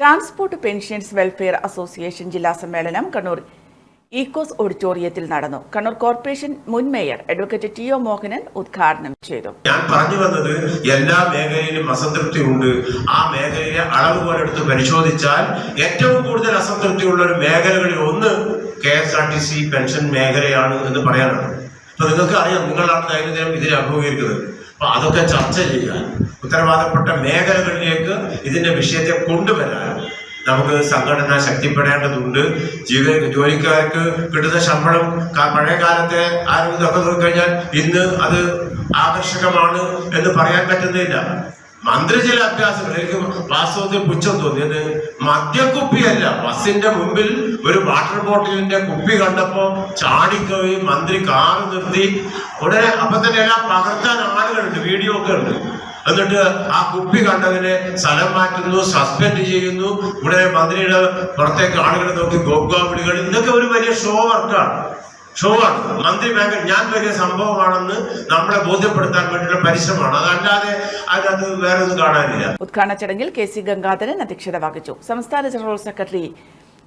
Transport pensions welfare association ജില്ലാ സമ്മേളനം കണ്ണൂർ ഈക്കോസ് ഓഡിറ്റോറിയത്തിൽ നടന്നു. കണ്ണൂർ കോർപ്പറേഷൻ മുൻ mayor advocate T O Mohanan ഉദ്ഘാടനം ചെയ്തു. ഞാൻ പറഞ്ഞു വന്നത് എല്ലാ മേഖലയിലും അസംതൃപ്തി ഉണ്ട്. ആ മേഖലയിലെ അളവ് പോലെ പരിശോധിച്ചാൽ ഏറ്റവും കൂടുതൽ അസംതൃപ്തിയുള്ള ഒരു മേഖലകളിൽ ഒന്ന് K S R T C pension മേഖലയാണ് എന്ന് പറയാനാണ്. അപ്പൊ നിങ്ങൾക്ക് അറിയാം നിങ്ങളാണ് ദൈനംദിനം ഇതിനെ അഭിമുഖീകരിക്കുന്നത്. അപ്പൊ അതൊക്കെ ചർച്ച ചെയ്യാൻ ഉത്തരവാദപ്പെട്ട മേഖലകളിലേക്ക് ഇതിന്റെ വിഷയത്തെ കൊണ്ടുവരാൻ നമുക്ക് സംഘടന ശക്തിപ്പെടേണ്ടതുണ്ട്. ജീവ ജോലിക്കാർക്ക് കിട്ടുന്ന ശമ്പളം പഴയ കാലത്തെ ആരും ഇതൊക്കെ നോക്കിക്കഴിഞ്ഞാൽ ഇന്ന് അത് ആകർഷകമാണ് എന്ന് പറയാൻ പറ്റുന്നില്ല. മന്ത്രി ചില അഭ്യാസങ്ങൾ എനിക്ക് വാസ്തവത്തിൽ പുച്ഛം തോന്നിയത് മദ്യക്കുപ്പിയല്ല. ബസിന്റെ മുമ്പിൽ ഒരു വാട്ടർ ബോട്ടിലിന്റെ കുപ്പി കണ്ടപ്പോ ചാടിക്കോയി മന്ത്രി കാറ് നിർത്തി. ഉടനെ അപ്പൊ തന്നെ എല്ലാം പകർത്താൻ ആളുകളുണ്ട് വീഡിയോ ഒക്കെ ഉണ്ട്. എന്നിട്ട് ആ കുപ്പി കണ്ടതിനെ സ്ഥലം മാറ്റുന്നു സസ്പെൻഡ് ചെയ്യുന്നു. ഇവിടെ മന്ത്രിയുടെ പുറത്തേക്ക് ആളുകളെ നോക്കി വിളികൾ ഇതൊക്കെ ഒരു വലിയ ഷോ വർക്കാണ് ഷോ ആണ് മന്ത്രി മേഖല ഞാൻ വലിയ സംഭവമാണെന്ന് നമ്മളെ ബോധ്യപ്പെടുത്താൻ വേണ്ടിയുള്ള പരിശ്രമമാണ്. അതല്ലാതെ അതിനകത്ത് വേറെ ഒന്നും കാണാനില്ല. ഉദ്ഘാടന ചടങ്ങിൽ കെ സി ഗംഗാധരൻ അധ്യക്ഷത വഹിച്ചു. സംസ്ഥാന general secretary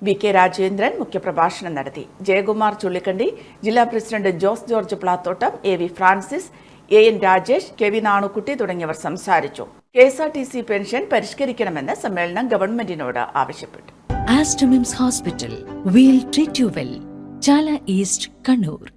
V K Rajendran മുഖ്യപ്രഭാഷണം നടത്തി. ജയകുമാർ ചുള്ളിക്കണ്ടി ജില്ലാ president Jose George Plathottam A V Francis A N Rajesh K V Nanukkutty തുടങ്ങിയവർ സംസാരിച്ചു. K S R T C pension പരിഷ്കരിക്കണമെന്ന് സമ്മേളനം ഗവൺമെന്റിനോട് ആവശ്യപ്പെട്ടു. Aster MIMS hospital we'll treat you well Chala east Kannur.